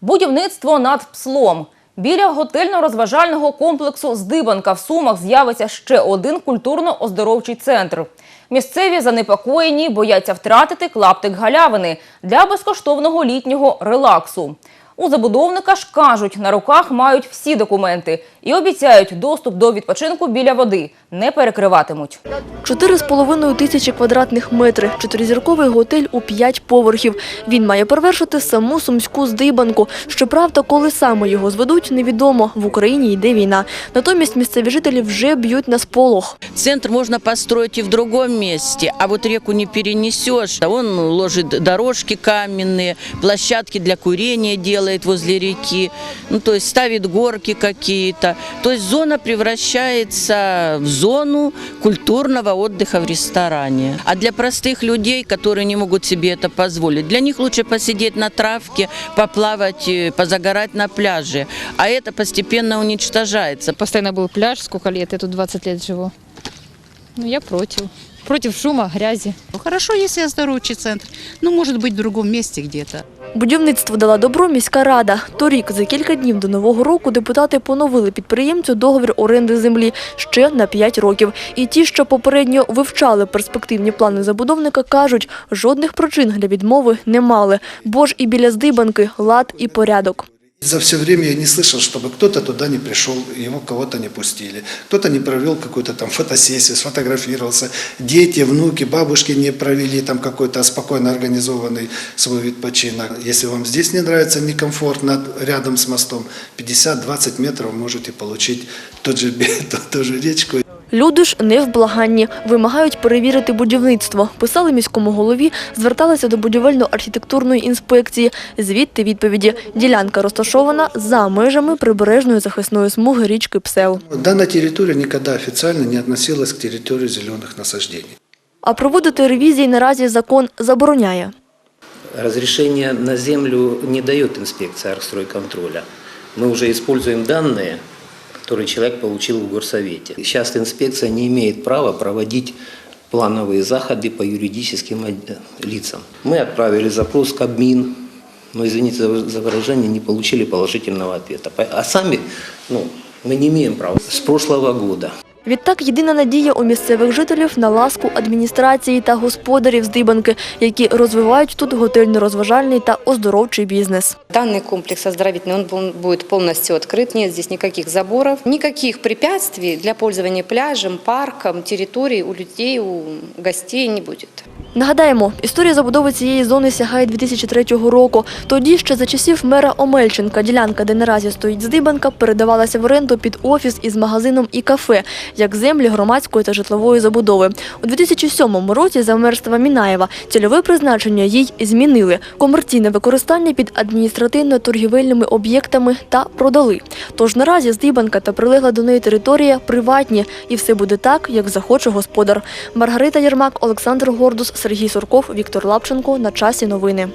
Будівництво над Пслом. Біля готельно-розважального комплексу Здибанка в Сумах з'явиться ще один культурно-оздоровчий центр. Місцеві занепокоєні бояться втратити клаптик галявини для безкоштовного літнього релаксу. У забудовника ж кажуть, на руках мають всі документи і обіцяють доступ до відпочинку біля води не перекриватимуть. Чотири з половиною тисячі квадратних метрів, чотиризірковий готель у п'ять поверхів. Він має перевершити саму сумську здибанку. Щоправда, коли саме його зведуть, невідомо. В Україні йде війна. Натомість місцеві жителі вже б'ють на сполох. Центр можно построить и в другом месте, а вот реку не перенесешь. Он ложит дорожки каменные, площадки для курения делает возле реки, ну, то есть ставит горки какие-то. То есть зона превращается в зону культурного отдыха в ресторане. А для простых людей, которые не могут себе это позволить, для них лучше посидеть на травке, поплавать, э, позагорать на пляже. А это постепенно уничтожается. Постоянно был пляж, сколько лет, я тут 20 лет живу. Ну, я против. Против шума, грязи. Ну, Хорошо, если оздоровчий центр. Ну, может быть, в другом месте где-то. Будівництво дала добро міська рада. Торік, за кілька днів до Нового року, депутати поновили підприємцю договір оренди землі ще на 5 років. І ті, що попередньо вивчали перспективні плани забудовника, кажуть, жодних причин для відмови не мали. Бо ж і біля здибанки лад і порядок. За все время я не слышал, чтобы кто-то туда не пришел, его кого-то не пустили. Кто-то не провел какую-то там фотосессию, сфотографировался. Дети, внуки, бабушки не провели там какой-то спокойно организованный свой відпочинок. Если вам здесь не нравится, некомфортно рядом с мостом, 50-20 метров можете получить тот же, ту, ту же речку. Люди ж не в благанні, вимагають перевірити будівництво. Писали міському голові, зверталися до будівельно-архітектурної інспекції. Звідти відповіді. Ділянка розташована за межами прибережної захисної смуги річки Псел. Дана территория никогда официально не относилась к территории зеленых насаждений. А проводити ревізії наразі закон забороняє. Разрешение на землю не дает инспекция архстройконтроля. Мы уже используем данные, Которые человек получил в горсовете. Сейчас инспекция не имеет права проводить плановые заходы по юридическим лицам. Мы отправили запрос к Кабмин, но, извините за выражение, не получили положительного ответа. А сами ну, мы не имеем права. С прошлого года Відтак єдина надія у місцевих жителів на ласку адміністрації та господарів здибанки, які розвивають тут готельно-розважальний та оздоровчий бізнес. Данный комплекс оздоровительный, он бу- будет полностью открыт, нет здесь никаких заборов, никаких препятствий для пользования пляжем, парком, территорией у людей, у гостей не будет. Нагадаємо, історія забудови цієї зони сягає 2003 року. Тоді ще за часів мера Омельченка ділянка, де наразі стоїть здибанка, передавалася в оренду під офіс із магазином і кафе, як землі громадської та житлової забудови. У 2007 році за мерства Мінаєва цільове призначення їй змінили. Комерційне використання під адміністративно-торгівельними об'єктами та продали. Тож наразі здибанка та прилегла до неї територія приватні, і все буде так, як захоче господар. Маргарита Єрмак, Олександр Гордус, Сергій Сурков, Віктор Лапченко. На часі новини.